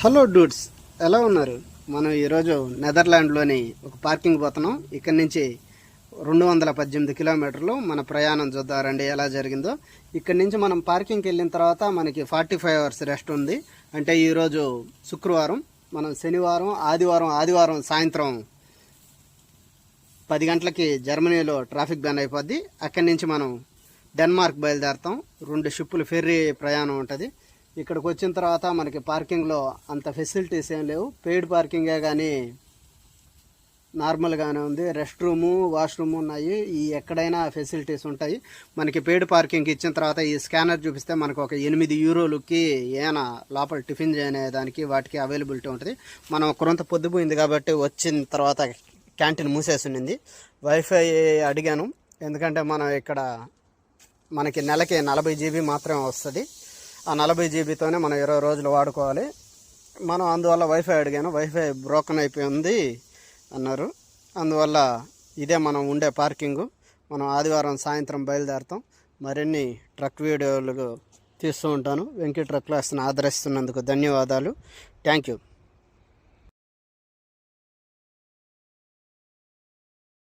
Hello dudes ఎలా ఉన్నారు? మనం ఈరోజు నెదర్లాండ్లోని ఒక పార్కింగ్ పోతున్నాం. ఇక్కడి నుంచి రెండు వందల పద్దెనిమిది కిలోమీటర్లు మన ప్రయాణం చూద్దాం రండి ఎలా జరిగిందో. ఇక్కడి నుంచి మనం పార్కింగ్కి వెళ్ళిన తర్వాత మనకి ఫార్టీ ఫైవ్ అవర్స్ రెస్ట్ ఉంది. అంటే ఈరోజు శుక్రవారం మనం శనివారం ఆదివారం ఆదివారం సాయంత్రం పది గంటలకి జర్మనీలో ట్రాఫిక్ బ్యాన్ అయిపోద్ది. అక్కడి నుంచి మనం డెన్మార్క్ బయలుదేరుతాం. రెండు షిప్పులు ఫెర్రీ ప్రయాణం ఉంటుంది. ఇక్కడికి వచ్చిన తర్వాత మనకి పార్కింగ్లో అంత ఫెసిలిటీస్ ఏం లేవు. పెయిడ్ పార్కింగే కానీ నార్మల్గానే ఉంది. రెస్ట్ రూము వాష్రూమ్ ఉన్నాయి. ఈ ఎక్కడైనా ఫెసిలిటీస్ ఉంటాయి. మనకి పెయిడ్ పార్కింగ్ ఇచ్చిన తర్వాత ఈ స్కానర్ చూపిస్తే మనకు ఒక ఎనిమిది యూరోలకి ఏమైనా లోపల టిఫిన్ చేయనే దానికి వాటికి అవైలబిలిటీ ఉంటుంది. మనం కొంత పొద్దుపోయింది కాబట్టి వచ్చిన తర్వాత క్యాంటీన్ మూసేసి ఉండింది వైఫై అడిగాను. ఎందుకంటే మనం ఇక్కడ మనకి నెలకి నలభై జీబీ మాత్రమే వస్తుంది. ఆ నలభై జీబీతోనే మనం ఇరవై రోజులు వాడుకోవాలి. మనం అందువల్ల వైఫై అడిగాను. వైఫై బ్రోకన్ అయిపోయింది అన్నారు. అందువల్ల ఇదే మనం ఉండే పార్కింగు మనం ఆదివారం సాయంత్రం బయలుదేరుతాం. మరిన్ని ట్రక్ వీడియోలు తీస్తూ ఉంటాను. వెంకీ ట్రక్ క్లాస్ని ఆదరిస్తున్నందుకు ధన్యవాదాలు. Thank you